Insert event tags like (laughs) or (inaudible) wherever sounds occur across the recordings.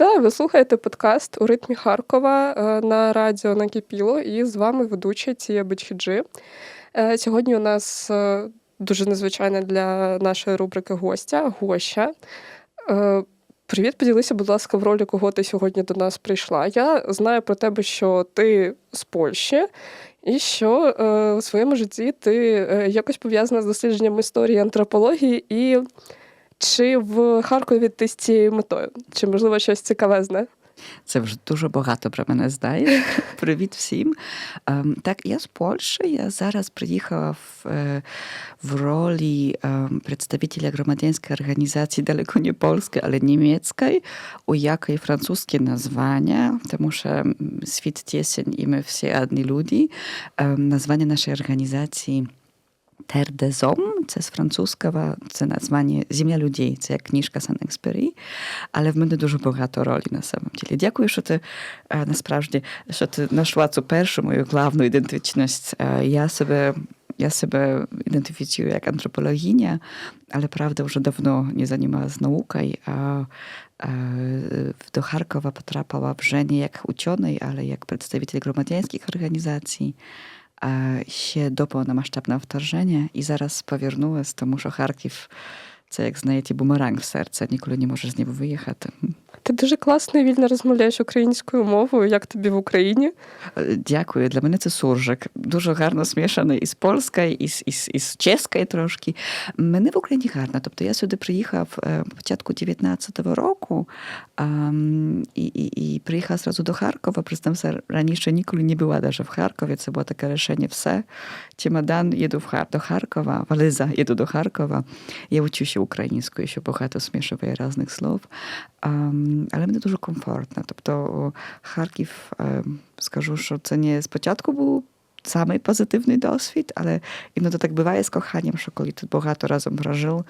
Вітаю, ви слухаєте подкаст у ритмі Харкова е, на радіо Накипіло, і з вами ведуча Тія Бечхіджи. Е, сьогодні у нас е, дуже незвичайна для нашої рубрики гостя гоща. Привіт, поділися, будь ласка, в ролі, кого ти сьогодні до нас прийшла. Я знаю про тебе, що ти з Польщі, і що у своєму житті ти якось пов'язана з дослідженням історії антропології і чи в Харкові ти з цією метою? Чи можливо щось цікавезне? Це вже дуже багато про мене знає. (laughs) Привіт всім. Ем, так, я з Польщі. Я зараз приїхала в, е, в ролі ем, представителя громадянської організації далеко не польської, але німецької, у якої французьке названня, тому що світ тісень і ми всі одні люди. Ем, названня нашої організації – Terre des Hommes, це з французького, це названня Земля людей, це як книжка Сан-Експері, але в мене дуже багато ролі на самом ділі. Дякую, що ти насправді що ти знайшла цю першу мою главну ідентичність. Я себе я себе ідентифікую як антропологиня, але правда вже давно не займалася наукою. А do Харкова потрапила вже не як учений, але як представитель громадянських się dopo na maszczabne wtorzenie i zaraz powiernuły z tomu Harkiw це, як знаєте, бумеранг в серце, ніколи не можеш з нього виїхати. Ти дуже класно і вільно розмовляєш українською мовою. Як тобі в Україні? Дякую. Для мене це суржик. Дуже гарно смішаний із польською, із із, із чеською трошки. Мене в Україні гарно. Тобто я сюди приїхав початку 19-го року і і, і приїхав зразу до Харкова. Признався, раніше ніколи не була навіть в Харкові. Це було таке рішення все. Чемодан, їду в Хар... до Харкова, вализа, їду до Харкова. Я вчуся українською, що багато смішує різних слов. А, але мені дуже комфортно. Тобто Харків, скажу, що це не спочатку був самий позитивний досвід, але іноді так буває з коханням, що коли ти багато разом прожив,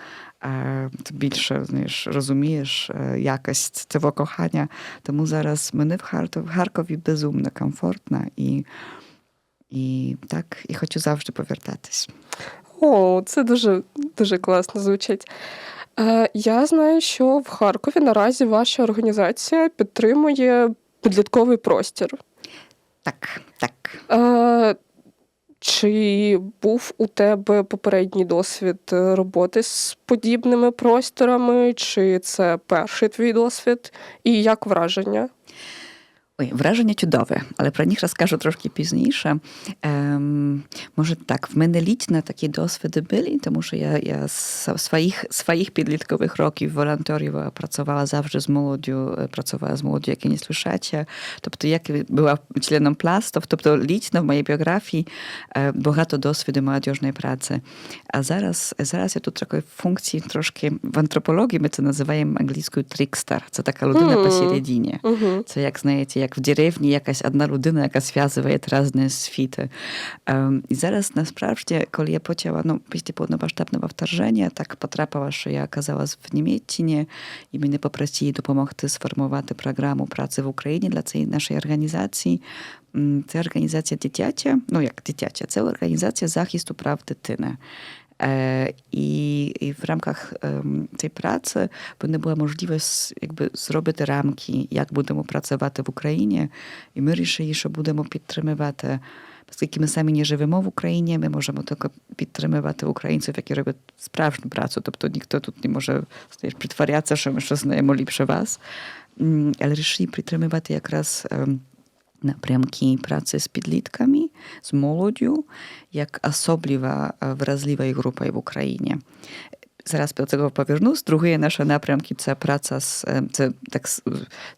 ти більше знаєш, розумієш якість цього кохання. Тому зараз мене в Харкові безумно комфортно і, і так, і хочу завжди повертатись. О, це дуже дуже класно звучить. Е, я знаю, що в Харкові наразі ваша організація підтримує підлітковий простір. Так, так. Е, чи був у тебе попередній досвід роботи з подібними просторами, чи це перший твій досвід, і як враження? Ой, враження чудове, але про них розкажу трошки пізніше. Ем, Може так, в мене літні такі досвіди були, тому що я я з своїх своїх підліткових років волонтерів працювала завжди з молоддю, працювала з молоддю, які не слушача. Тобто, як була членом пластов, тобто літно в моїй біографії багато досвіду молодіжної праці. А зараз зараз я тут такої функції трошки в антропології ми це називаємо англійською трикстер. Це така людина mm-hmm. посередині. Mm-hmm. Це як знаєте, як як в деревні якась одна людина, яка зв'язує різні світи. І зараз насправді, коли я почала, ну, після повномасштабного вторження, так потрапила, що я оказалась в Німеччині, і мене попросили допомогти сформувати програму праці в Україні для цієї нашої організації. Це організація дитяча, ну як дитяча, це організація захисту прав дитини. І і в рамках цієї праці не була можливість якби, зробити рамки, як будемо працювати в Україні. І ми вирішили, що будемо підтримувати. Оскільки ми самі не живемо в Україні, ми можемо тільки підтримувати українців, які роблять справжню працю. Тобто ніхто тут не може знаєш, притворятися, що ми щось знаємо ліпше вас. Але вирішили підтримувати якраз напрямки pracy z підлітками, з молоддю, як особлива wrażliwa група в Україні. Zaraz do tego poвернусь. Drugie nasze napрямки це праця з це так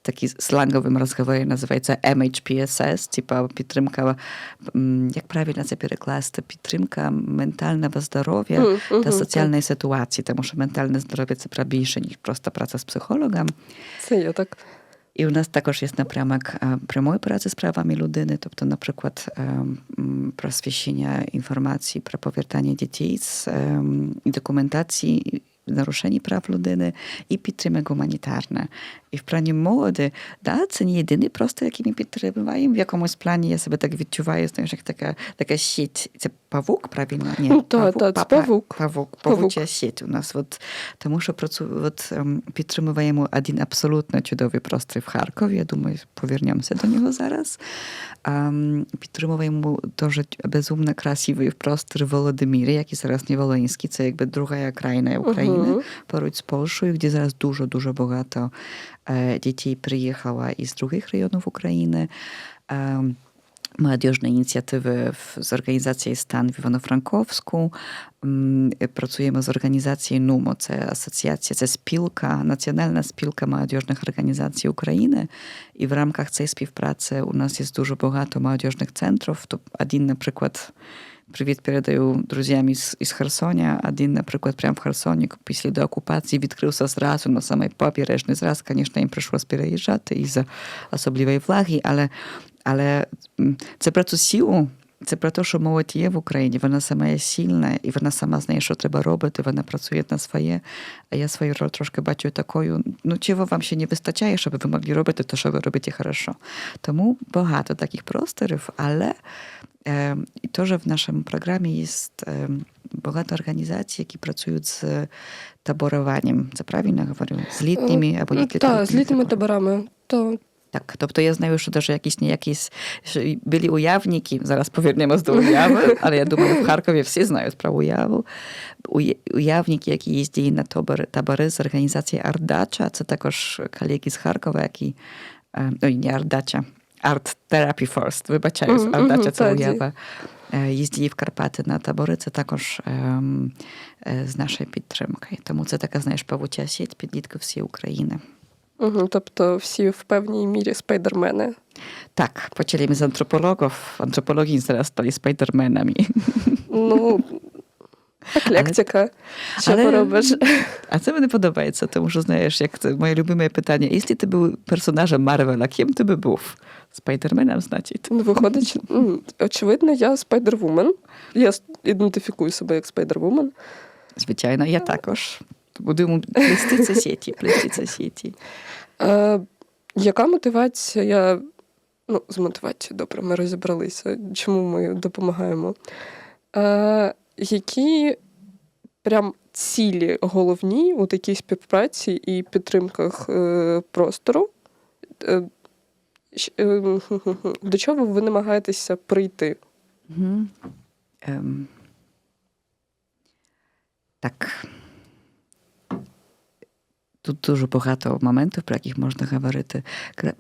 такі сланговим розговором називається MHPSS, типа підтримка, як правильно це перекласти, підтримка ментального здоров'я mm, та соціальної ситуації, тому що ментальне здоров'я це більше, ніж просто праця з психологом. Це я так. І у нас також є напрямок прямої праці з правами людини, тобто, наприклад, просвіщення інформації про повертання дітей з документації нарушень прав людини і підтримка гуманітарна. І в плані молоді, да, це не єдиний просто, який ми підтримуємо. В якомусь плані я себе так відчуваю, знаєш, як така, така сіть. Це павук, правильно? Ні, Ну, та, та, це па- павук. Павук, Павук. павуча сіть у нас. От, тому що працю, от, ем, підтримуємо один абсолютно чудовий простір в Харкові. Я думаю, повернемося до нього зараз. Ем, підтримуємо дуже безумно красивий простір в Володимирі, який зараз не Волинський. Це якби друга країна України Мгм. поруч з Польщею, де зараз дуже-дуже багато е, дітей приїхало із других районів України. Е, Молодіжні ініціативи в- з організації «Стан» в Івано-Франковську. М, е, Працюємо з організацією НУМО, це асоціація, це спілка, Національна спілка молодіжних організацій України. І в рамках цієї співпраці у нас є дуже багато молодіжних центрів. То один, наприклад, Привіт передаю друзям із, із Херсоня. Один, наприклад, прямо в Херсоні після деокупації відкрився зразу на самий побережний. Зраз, звісно, їм прийшлося переїжджати із-за особливої влаги, але, але це про цю силу, це про те, що молодь є в Україні, вона сама є сильна, і вона сама знає, що треба робити, вона працює на своє. А я свою роль трошки бачу такою, ну чого вам ще не вистачає, щоб ви могли робити те, що ви робите хорошо. Тому багато таких просторів, але е, і теж в нашому програмі є е, багато організацій, які працюють з таборуванням. Це правильно говорю? З літніми або не Так, з літніми таборами. То так, тобто я знаю, що навіть якісь не якісь що й були уявники, зараз повернемось до уяви, (laughs) але я думаю, в Харкові всі знають про уяву. Уя- Уявники, які їздять на табори, табори з організації Ардача, це також колеги з Харкова, які, е, ой, не Ардача, Art Therapy First, мгм, це так, уява. Е, Їздили в Карпати на табори, це також ем, е, з нашої підтримки. Тому це така, знаєш, павуча сіть підлітків всієї України. Угу, тобто всі в певній мірі спайдермени. Tak, почали ми з антропологів. Антропологи зараз стали спайдерменами. Ну, еклектика. Що але- поробиш? А це мені подобається, тому що знаєш, як це моє любиме питання. Якщо ти був персонажем Марвела, ким ти би був? Спайдерменом, значить. Ну, виходить, очевидно, я спайдервумен. Я ідентифікую себе як спайдервумен. Звичайно, я також. Будемо плести ці сіті, плести ці сіті. Е, яка мотивація? Ну, з мотивацією, добре, ми розібралися, чому ми допомагаємо. Е, які прям цілі головні у такій співпраці і підтримках е, простору? Е, е, (laughs) до чого ви намагаєтеся прийти? Мгм. Ем. Так. Тут дуже багато моментів, про яких можна говорити.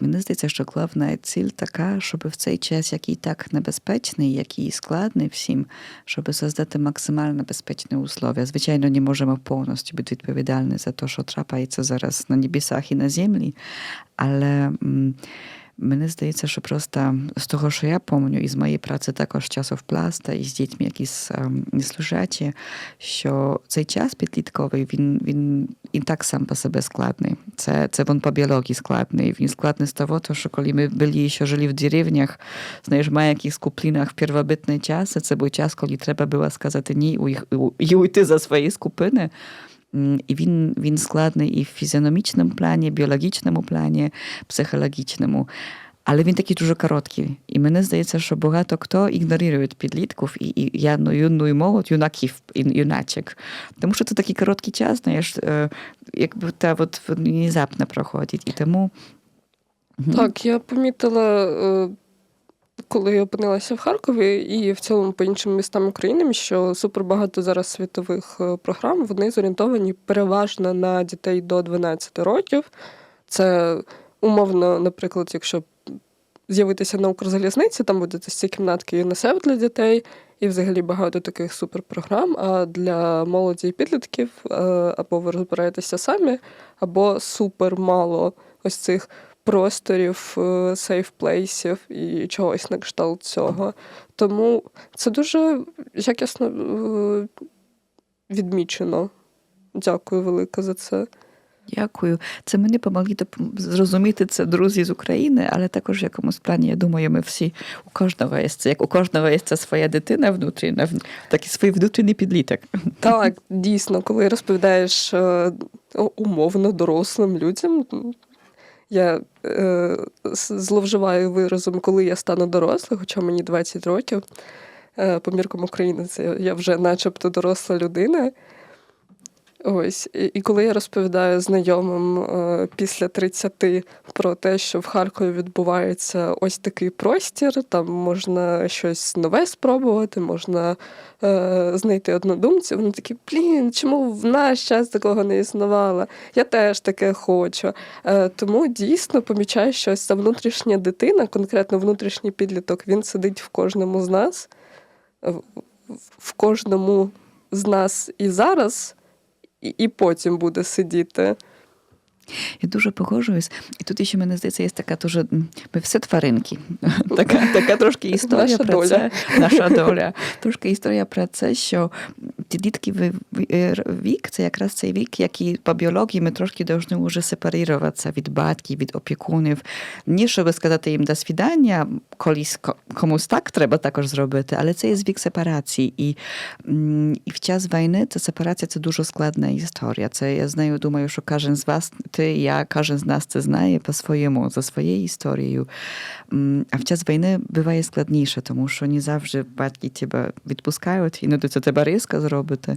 Мені здається, що головна ціль така, щоб в цей час, який так небезпечний, який складний всім, щоб создати максимально безпечні условия. Звичайно, не можемо повністю бути відповідальні за те, що трапається зараз на небесах і на землі, але Мені здається, що просто з того, що я пам'ятаю, із моєї праці також часов пласта, і з дітьми, які ем, служачі, що цей час підлітковий, він, він і так сам по себе складний. Це, це він по біології складний. Він складний з того, що коли ми були ще жили в деревнях, знаєш, в якихось куплінах в первобитний час, це був час, коли треба було сказати ні і уйти за свої скупини. І він, він складний і в фізіономічному плані, біологічному плані, психологічному. Але він такий дуже короткий. І мені здається, що багато хто ігнорує підлітків і, і яну, юну і молодь, юнаків, юначок. Тому що це такий короткий час, знаєш, е, якби та от внезапно проходить. І тому Так, я помітила, е, коли я опинилася в Харкові і в цілому по іншим містам України, що супербагато зараз світових е, програм вони зорієнтовані переважно на дітей до 12 років. Це умовно, наприклад, якщо з'явитися на Укрзалізниці, там будуть ці кімнатки ЮНІСЕФ для дітей, і взагалі багато таких суперпрограм. А для молоді і підлітків е, або ви розбираєтеся самі, або супер мало ось цих просторів, сейф-плейсів і чогось на кшталт цього. Тому це дуже якісно е, відмічено. Дякую велике за це. Дякую. Це мені помогли зрозуміти це друзі з України, але також в якомусь плані, я думаю, ми всі у кожного є це, як у кожного є ця своя дитина внутрішня, так і свій внутрішній підліток. Так, (laughs) дійсно, коли розповідаєш е, умовно дорослим людям, я е, зловживаю виразом, коли я стану дорослою, хоча мені 20 років. Е, по міркам України, це я вже начебто доросла людина. Ось, і, коли я розповідаю знайомим е, після 30 про те, що в Харкові відбувається ось такий простір, там можна щось нове спробувати, можна е, знайти однодумців, вони такі, блін, чому в наш час такого не існувало? Я теж таке хочу. Е, тому дійсно помічаю, що ось ця внутрішня дитина, конкретно внутрішній підліток, він сидить в кожному з нас, в кожному з нас і зараз і, потім буде сидіти. Я дуже погоджуюсь. І тут ще мене здається, є така дуже. м, Ми все тваринки. (laughs) Така, така трошки історія Наша про доля. це. (laughs) Наша доля. Трошки історія про це, що підлітковий вік це якраз цей вік, який по біології ми трошки повинні вже сепаруватися від батьків, від опікунів. Не щоб сказати їм до свідання, колись ко- комусь так треба також зробити, але це є вік сепарації. І, м, і в час війни ця сепарація це дуже складна історія. Це я знаю, думаю, що кожен з вас, ти, я, кожен з нас це знає по-своєму, за своєю історією. А в час війни буває складніше, тому що не завжди батьки тебе відпускають, іноді це треба різко зробити.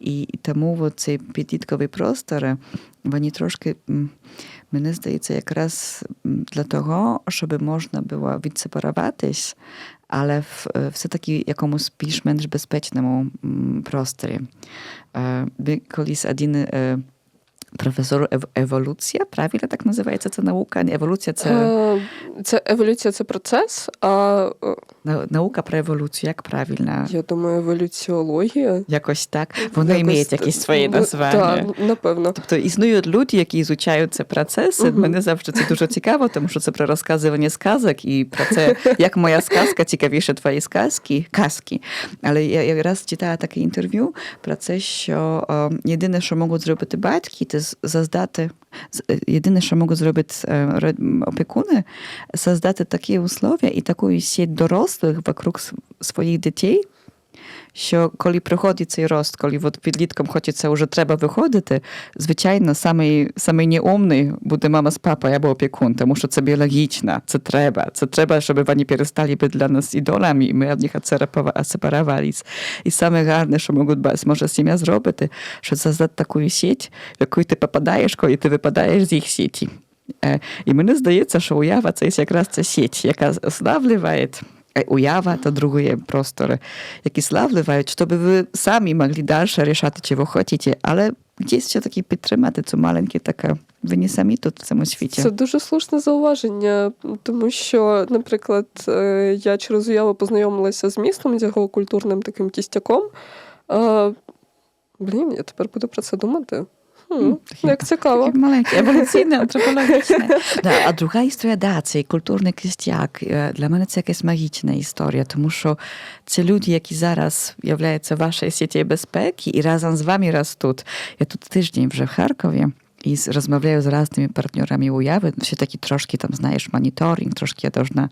І, тому ці підліткові простори, вони трошки, мені здається, якраз для того, щоб можна було відсепаруватись, але в е, все-таки якомусь більш-менш безпечному просторі. Е, колись один е, професор ев- еволюція, правильно так називається ця наука? Еволюція це Е, Це еволюція це процес, а е, на- наука про еволюцію, як правильно? я думаю, еволюціологія. Якось так. Вони Якось мають т- якісь свої ну, названня. Так, напевно. Тобто існують люди, які ізучають ці процеси. Мгм. Мене завжди це дуже цікаво, тому що це про розказування сказок і про це, як моя сказка цікавіше твої сказки, казки. Але я якраз читала таке інтерв'ю про це, що е, єдине, що можуть зробити батьки, це з- создати. Єдине, що можуть зробити е, опікуни, создати такі условия і таку сіть дорослих вокруг своїх дітей, що коли приходить цей рост, коли от підліткам хочеться вже треба виходити, звичайно, самий, самий неумний буде мама з папою або опікун, тому що це біологічно, це треба. Це треба, щоб вони перестали бути для нас ідолами, і ми від них отсепарувались. І саме гарне, що можуть, ба- зможе сім'я зробити, що создати таку сеть, в яку ти попадаєш, коли ти випадаєш з їх сіті. Е, І мені здається, що уява це якраз ця сеть, яка славливає е, уява та другі простори, які славливають, щоб ви самі могли далі рішати, чи ви хочете, але десь все-таки підтримати цю маленьку таке. Ви не самі тут в цьому світі. Це дуже слушне зауваження, тому що, наприклад, е, я через уяву познайомилася з містом, з його культурним таким тістяком. Е, Блін, я тепер буду про це думати. Хм, такі- як цікаво. Таке маленьке, еволюційне, антропологічне. (laughs) Да, а друга історія, да, цей культурний кістяк. Е, Для мене це якась магічна історія, тому що це люди, які зараз являються в вашій сіті безпеки і разом з вами ростуть. Я тут тиждень вже в Харкові. І з- розмовляю з різними партнерами уяви. Все таки трошки там, знаєш, моніторинг, трошки я должна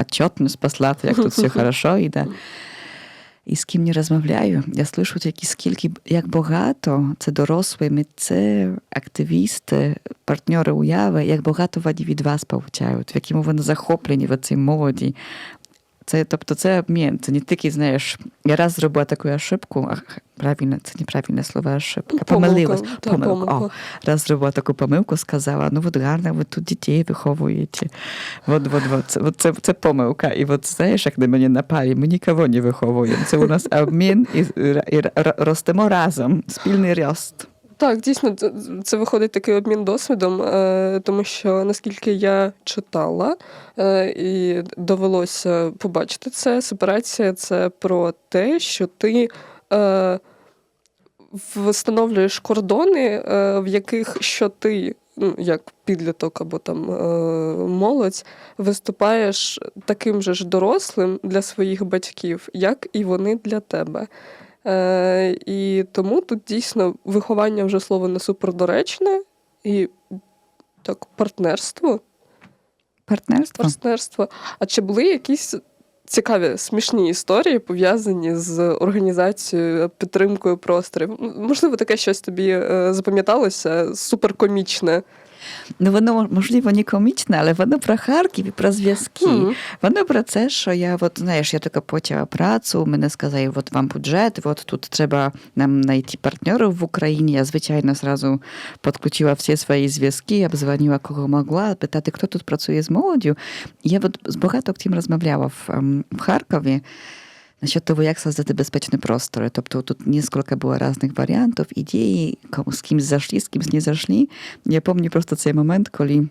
отчетність послати, як тут (laughs) все хорошо (laughs) йде. І з ким не розмовляю, я слышу, які скільки як багато це дорослі митці, активісти, партнери уяви, як багато вони від вас получають, в якому вони захоплені в цій молоді. Це, тобто це обмін, це не тільки, знаєш, я раз зробила таку ошибку, ах, правильно, це неправильне слово ошибка, помилилась. та, Помилка. О, помилка. раз зробила таку помилку, сказала, ну от гарно, ви тут дітей виховуєте. От, от, от, це, от, це, це помилка. І от знаєш, як на мене напали, ми нікого не виховуємо. Це у нас обмін і, і, р- ростемо разом, спільний рост. Так, дійсно, це, виходить такий обмін досвідом, е, тому що наскільки я читала е, і довелося побачити це, сепарація це про те, що ти е, встановлюєш кордони, в яких що ти. Ну, як підліток або там молодь, виступаєш таким же ж дорослим для своїх батьків, як і вони для тебе. Е, і тому тут дійсно виховання вже слово не супердоречне, і так, партнерство. Партнерство. партнерство. А чи були якісь цікаві смішні історії пов'язані з організацією, підтримкою просторів? Можливо, таке щось тобі е, запам'яталося суперкомічне. Ну, воно, можливо, не комічне, але воно про Харків і про зв'язки. Мгм. Воно про це, що я, от, знаєш, я тільки почала працю, мене сказали, от вам бюджет, от тут треба нам знайти партнерів в Україні. Я, звичайно, зразу підключила всі свої зв'язки, обзвонила, кого могла, питати, хто тут працює з молоддю. І я от з багато ким розмовляла в, ем, в Харкові. Насчет того, як создати безпечні простори. Тобто тут несколько було різних варіантів, ідеї, кому- з кимось зайшли, з кимось не зайшли. Я пам'ятаю просто цей момент, коли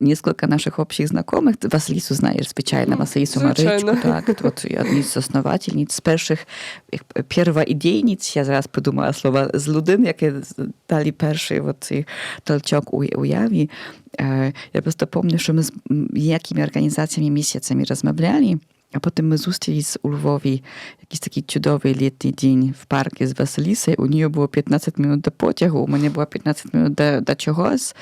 несколько наших общих знакомых, ты Василису знаешь, звичайно, Василису Звичайно. Маричку, (laughs) так, от одні з основательниць, з перших, як перша ідейниць, я зараз придумала слово, з людей, які дали перший от, цей толчок у уяві. Е, Я просто пам'ятаю, що ми з м, якими організаціями місяцями розмовляли, а потім ми зустрілись у Львові taki такий чудовий літній день в z з U нього було 15 минут до потягу, у мене було 15 минут do, до чогось.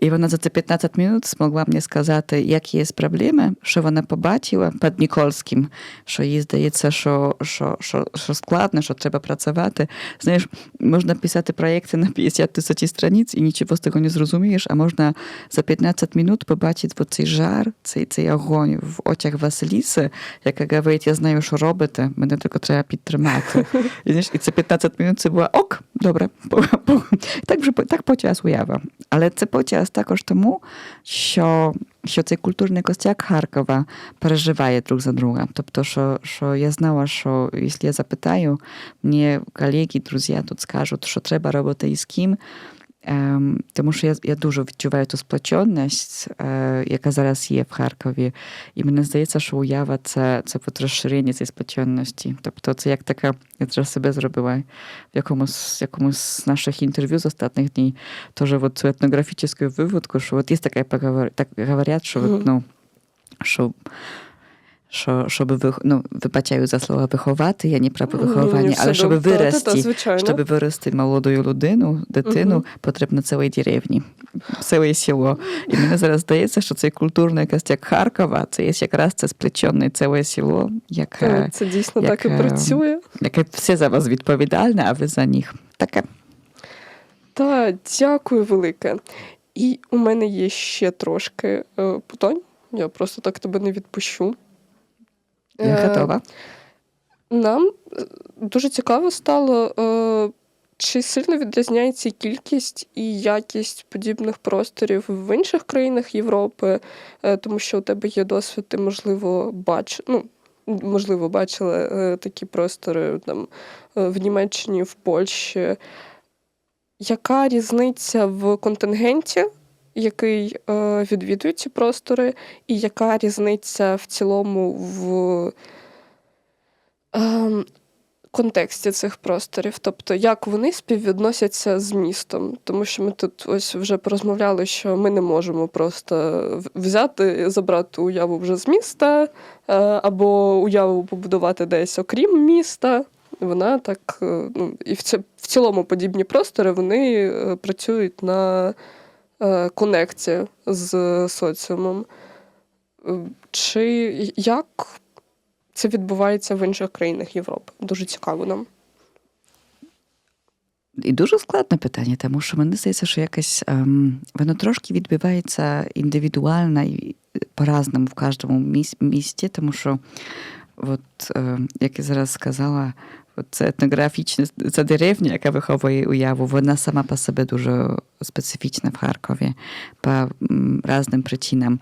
І вона за ці 15 минут змогла мені сказати, які є проблеми, що вона побачила під Нікольським, що їй здається, що, що, що, що складно, що треба працювати. Знаєш, можна писати проєкти на 50 тисяч страниць і нічого з того не зрозумієш, а можна за 15 минут побачити цей жар, цей, цей огонь в очах Василіси, яка говорить, я знаю, що робите, мене тільки треба підтримати. І, знаєш, і це 15 минут це було ок, добре. Так, вже, так почалась уява. Але це почалось також тому, що, що цей культурний костяк Харкова переживає друг за друга. Тобто, що, що я знала, що якщо я запитаю, мені колеги, друзі тут скажуть, що треба робити і з ким. Ем, тому що я, я дуже відчуваю ту сплоченість, е, яка зараз є в Харкові. І мені здається, що уява це, це розширення цієї сплоченості. Тобто це як така, я зараз себе зробила в якомусь, якомусь з наших інтерв'ю з останніх днів, теж от цю етнографічну виводку, що от є така, так говорять, що, от, ну, що що, щоб ви, ну, вибачаю за слово виховати, я не про виховання, все але щоб вирости, щоб вирости молоду людину, дитину, Мгм. потрібно цілої деревні, ціле село. І мені зараз здається, що цей культурний костяк Харкова, це є якраз це сплечене ціле село, яке, Та, Це дійсно так і е, працює. яке все за вас відповідальне, а ви за них. Таке. Та, дякую велике. І у мене є ще трошки е, питань. Я просто так тебе не відпущу. Я Е, готова. Нам е, дуже цікаво стало, е, чи сильно відрізняється кількість і якість подібних просторів в інших країнах Європи, Е, тому що у тебе є досвід, ти, можливо, бач... ну, можливо, бачила е, такі простори там, е, в Німеччині, в Польщі. Яка різниця в контингенті, який е, відвідує ці простори, і яка різниця в цілому в ем, контексті цих просторів? Тобто, як вони співвідносяться з містом? Тому що ми тут ось вже порозмовляли, що ми не можемо просто взяти, забрати уяву вже з міста, е, або уяву побудувати десь окрім міста. Вона так, е, ну, і в, цілому подібні простори вони працюють на е, конекції з соціумом. Е, Чи як це відбувається в інших країнах Європи? Дуже цікаво нам. І дуже складне питання, тому що мені здається, що якось ем, воно трошки відбувається індивідуально і по-разному в кожному місті, тому що, от, е, як я зараз сказала, це етнографічна ця деревня, яка виховує уяву, вона сама по собі дуже специфічна в Харкові по м, різним причинам.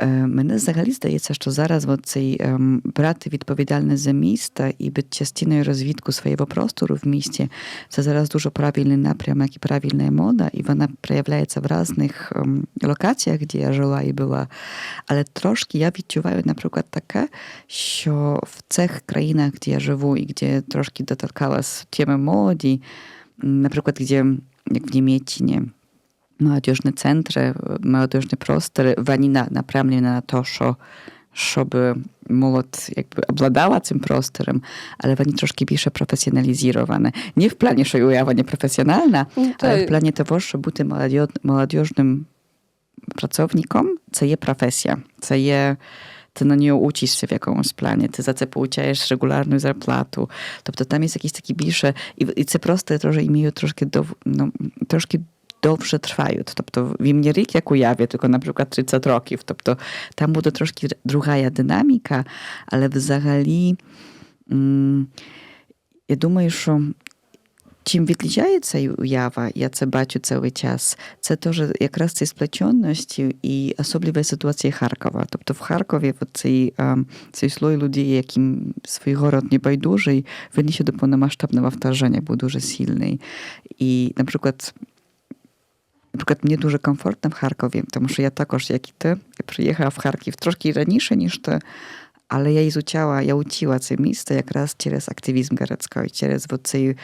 Е, Мене взагалі здається, що зараз от цей ем, брати відповідальність за місто і бути частиною розвідку свого простору в місті, це зараз дуже правильний напрямок і правильна мода, і вона проявляється в різних ем, локаціях, де я жила і була. Але трошки я відчуваю, наприклад, таке, що в цих країнах, де я живу і де трошки доторкалась теми молоді, наприклад, де, як в Німеччині, молодіжні центри, молодіжні простори, вони на- направлені на те, що щоб молодь якби обладала цим простором, але вони трошки більше професіоналізовані. Не в плані, що уява не професіональна, але в плані того, що бути молодь- молодіжним працівником це є професія. Це є ти на нього учишся в якомусь плані, ти за це получаєш регулярну зарплату. Тобто там є якісь такі більше, і, і це просто теж імею трошки дов, ну, трошки довше тривають. Тобто він не рік як уяві, тільки, наприклад, 30 років. Тобто там буде трошки друга динаміка, але взагалі м, я думаю, що чим відрізняється уява, я це бачу цілий час, це теж якраз цією сплеченністю і особлива ситуація Харкова. Тобто в Харкові цей, цей слой людей, яким свій город не байдужий, він ще до повномасштабного вторження був дуже сильний. І, наприклад, Наприклад, мені дуже комфортно в Харкові, тому що я також, як і ти, приїхала в Харків трошки раніше, ніж ти, але я ізучала, я учила це місто якраз через активізм городський, через цей,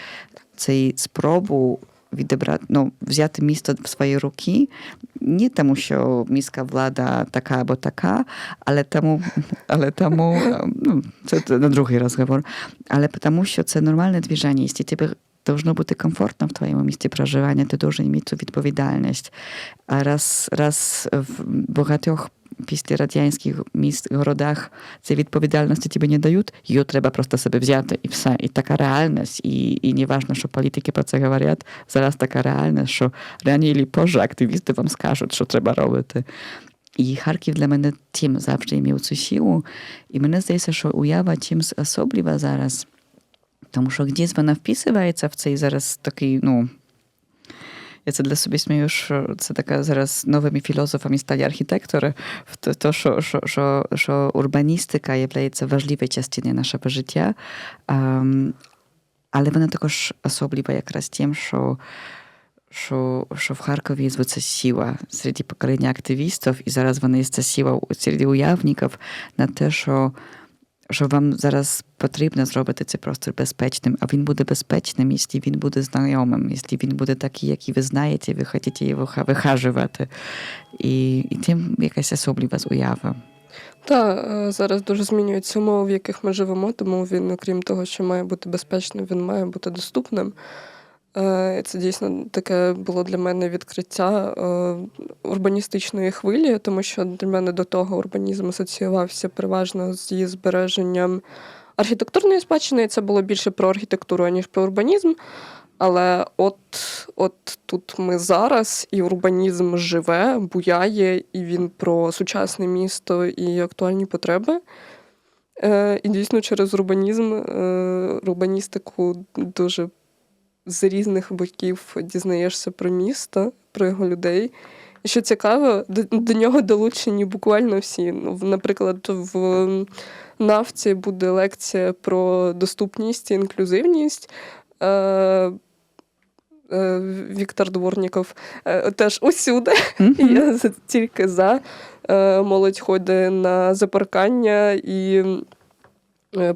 цей спробу відібрати, ну, взяти місто в свої руки, не тому, що міська влада така або така, але тому, але тому ну, це на другий розговор, але тому, що це нормальне движення, якщо тебе должно бути комфортно в твоєму місці проживання, ти должен мати цю відповідальність. А раз, раз в багатьох після радянських міст, городах цієї відповідальності тобі не дають, її треба просто себе взяти і все. І така реальність, і, і не важно, що політики про це говорять, зараз така реальність, що раніше чи позже активісти вам скажуть, що треба робити. І Харків для мене тим завжди мав цю силу. І мені здається, що уява чимось особлива зараз, тому що десь вона вписується в цей зараз такий, ну, я це для собі смію, що це така зараз новими філософами стали архітектори, в то, що, що, що, що урбаністика є важливою частиною нашого життя, ем, але вона також особлива якраз тим, що що, що в Харкові є ця сила серед покоління активістів, і зараз вона є ця сила серед уявників на те, що що вам зараз потрібно зробити цей простір безпечним, а він буде безпечним, якщо він буде знайомим, якщо він буде такий, який ви знаєте, ви хочете його вихажувати. І, і тим якась особлива уява. Так, зараз дуже змінюються умови, в яких ми живемо, тому він, окрім того, що має бути безпечним, він має бути доступним. Це дійсно таке було для мене відкриття урбаністичної хвилі, тому що для мене до того урбанізм асоціювався переважно зі збереженням архітектурної спадщини. і Це було більше про архітектуру, ніж про урбанізм. Але от от тут ми зараз, і урбанізм живе, буяє, і він про сучасне місто і актуальні потреби. І дійсно через урбанізм, урбаністику дуже з різних боків дізнаєшся про місто, про його людей. І що цікаво, до, до нього долучені буквально всі. Ну, Наприклад, в нафті буде лекція про доступність і інклюзивність. Е, е, Віктор Дворніков е, теж усюди. Mm-hmm. Я тільки за. Е, молодь ходить на запаркання і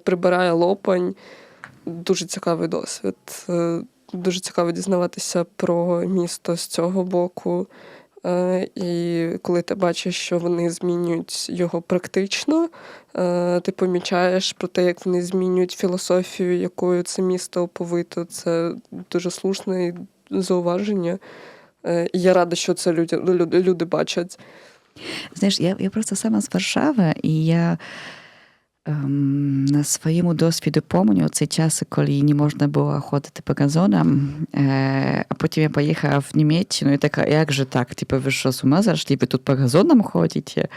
прибирає лопань. Дуже цікавий досвід. Е, Дуже цікаво дізнаватися про місто з цього боку. І коли ти бачиш, що вони змінюють його практично, ти помічаєш про те, як вони змінюють філософію, якою це місто оповито. Це дуже слушне зауваження. І я рада, що це люди, люди бачать. Знаєш, я, я просто сама з Варшави, і я. Swojemu doswiadu pomniu te czasy, kiedy nie można było chodzić po gazonam, e, a potem ja pojechała w Niemiec, no i taka, jakże tak, typu, wy що, з ума зашли, ви тут по газонам ходите?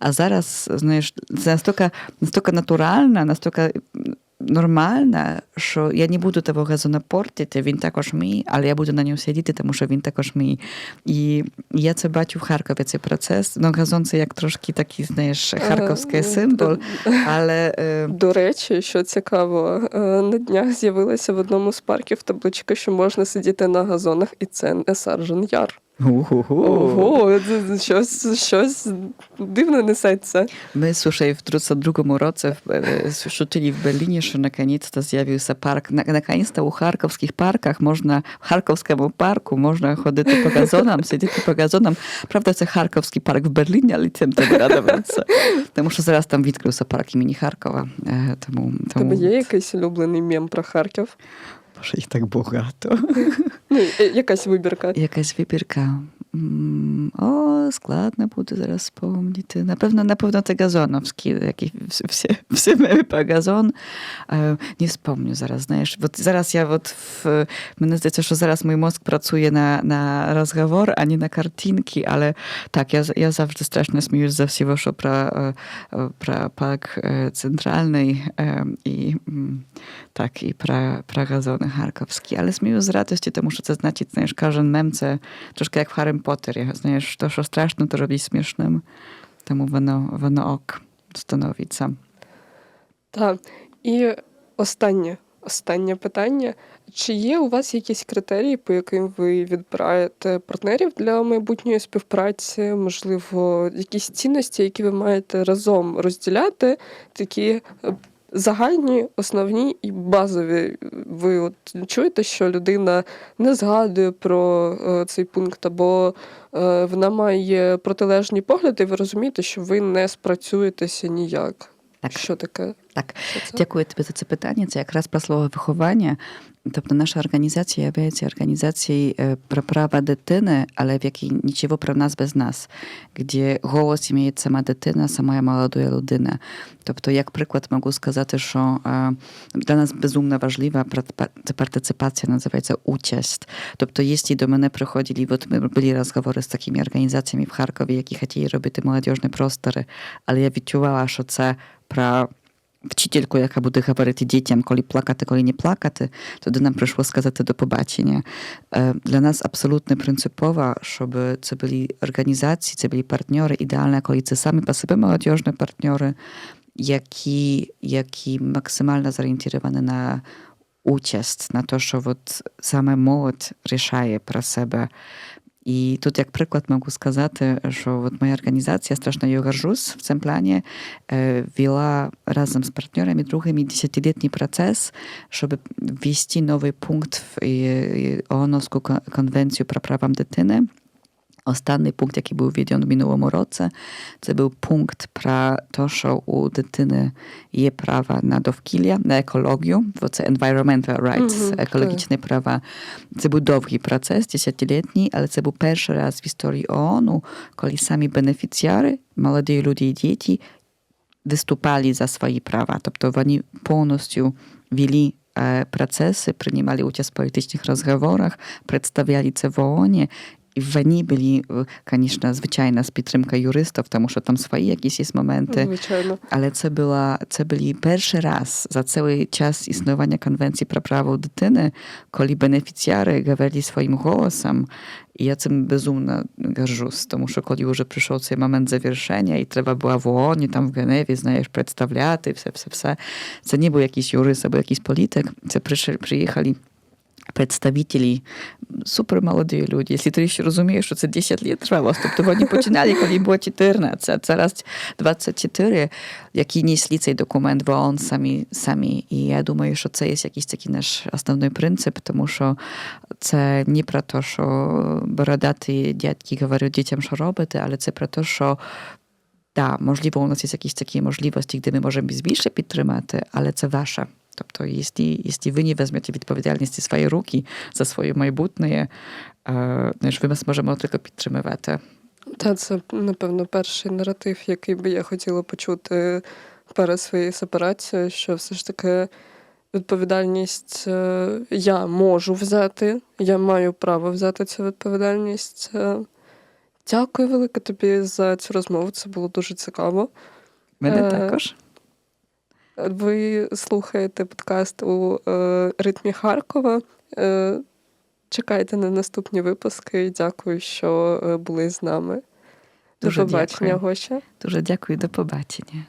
А зараз, знаєш, це настільки, настільки натурально, настільки нормально, що я не буду того газона портити, він також мій, але я буду на ньому сидіти, тому що він також мій. І я це бачу в Харкові, цей процес. Ну, газон це як трошки такий, знаєш, харківський символ, (laughs) але... До речі, що цікаво, на днях з'явилася в одному з парків табличка, що можна сидіти на газонах, і це не Саржен Яр. Ого, щось щось дивно несеться. My, słuchaj, w 32 roku szuczyli w Berlinie, że na koniec to zjawił się park. Na, na koniec to u charkowskich parkach można, w charkowskim parku można chodzić po gazonam, siedzieć po gazonam. Prawda, to charkowski park w Berlinie, ale tym to радуватися. Тому що зараз там відкрився парк імені Харкова. Тому, тому... Тебе є якийсь улюблений мем про Харків? Боже, їх так багато. Ну, якась вибірка. Якась вибірка. м, о, складно буде зараз спомнити. Напевно, напевно, це Газоновський, який всі, всі, всі ми про газон. Е, Не вспомню зараз, знаєш. От зараз я от в, мені здається, що зараз мій мозк працює на, на розговор, а не на картинки, але так, я, я завжди страшно сміюсь за всього, що про, е, е, про парк е, центральний е, і м, так, і про, про газони харківські. Але смію з радості, тому що Харрі Поттері. Знаєш, то, що страшно, то робить смішним. Тому воно, воно ок становиться. Так. І останнє, останнє питання. Чи є у вас якісь критерії, по яким ви відбираєте партнерів для майбутньої співпраці? Можливо, якісь цінності, які ви маєте разом розділяти, такі е, загальні, основні і базові. Ви от чуєте, що людина не згадує про е, цей пункт, або е, вона має протилежні погляди, і ви розумієте, що ви не спрацюєтеся ніяк. Так. Що таке? Так, Що це? Дякую тобі за це питання. Це якраз про слово виховання. Тобто наша організація є організацією е, про права дитини, але в якій нічого про нас без нас, де голос має сама дитина, сама молода людина. Тобто, як приклад, можу сказати, що е, для нас безумно важлива пар- це партиципація, називається участь. Тобто, якщо до мене приходили, от ми були розговори з такими організаціями в Харкові, які хотіли робити молодіжні простори, але я відчувала, що це про вчительку, яка буде говорити дітям, коли плакати, коли не плакати, тоді нам прийшло сказати до побачення. Е, Для нас абсолютно принципово, щоб це були організації, це були партнери, ідеально, коли це самі по собі молодіжні партнери, які, які максимально зорієнтовані на участь, на те, що от саме молодь рішає про себе. І тут, як приклад, можу сказати, що от моя організація, страшно її горжусь в цьому плані, е, вела разом з партнерами другими десятилітній процес, щоб ввести новий пункт в е, ООНовську кон- конвенцію про права дитини. Останній пункт, який був введений в минулому році, це був пункт про те, що у дитини є право на довкілля, на екологію, бо це environmental rights, Мгм, екологічні права. Це був довгий процес, десятилітній, але це був перший раз в історії ООНу, коли самі бенефіціари, молоді люди і діти, виступали за свої права. Тобто вони повністю вели е, процеси, приймали участь в політичних розговорах, представляли це в ООНі. І вони були, е, звісно, звичайно, з підтримкою юристів, тому що там свої якісь є моменти. Звичайно. Але це була це були перший раз за цілий час існування конвенції про право дитини, коли бенефіціари говорили своїм голосом. І я цим безумно горжусь, тому що коли вже прийшов цей момент завершення, і треба було в ООН, там в Геневі, знаєш, представляти все, все, все. Це не був якийсь юрист або якийсь політик. Це прийшли, приїхали представителі, супермолоді люди. Якщо ти ще розумієш, що це 10 років тривало, тобто вони починали, коли було 14, а зараз 24, які несли цей документ в ООН самі, самі. І я думаю, що це є якийсь такий наш основний принцип, тому що це не про те, що бородаті дядьки говорять дітям, що робити, але це про те, що да, можливо, у нас є якісь такі можливості, де ми можемо більше підтримати, але це ваше. Тобто, якщо, якщо ви не візьмете відповідальність в свої руки за своє майбутнє, знаєш, ви нас можемо тільки підтримувати. Та це, напевно, перший наратив, який би я хотіла почути перед своєю сепарацією, що все ж таки відповідальність е, я можу взяти, я маю право взяти цю відповідальність. Е, Дякую велике тобі за цю розмову. Це було дуже цікаво. Мене Е, також. Ви слухаєте подкаст у е, ритмі Харкова. Е, чекайте на наступні випуски. Дякую, що е, були з нами. До Дуже побачення, дякую. Гоша. Дуже дякую, до побачення.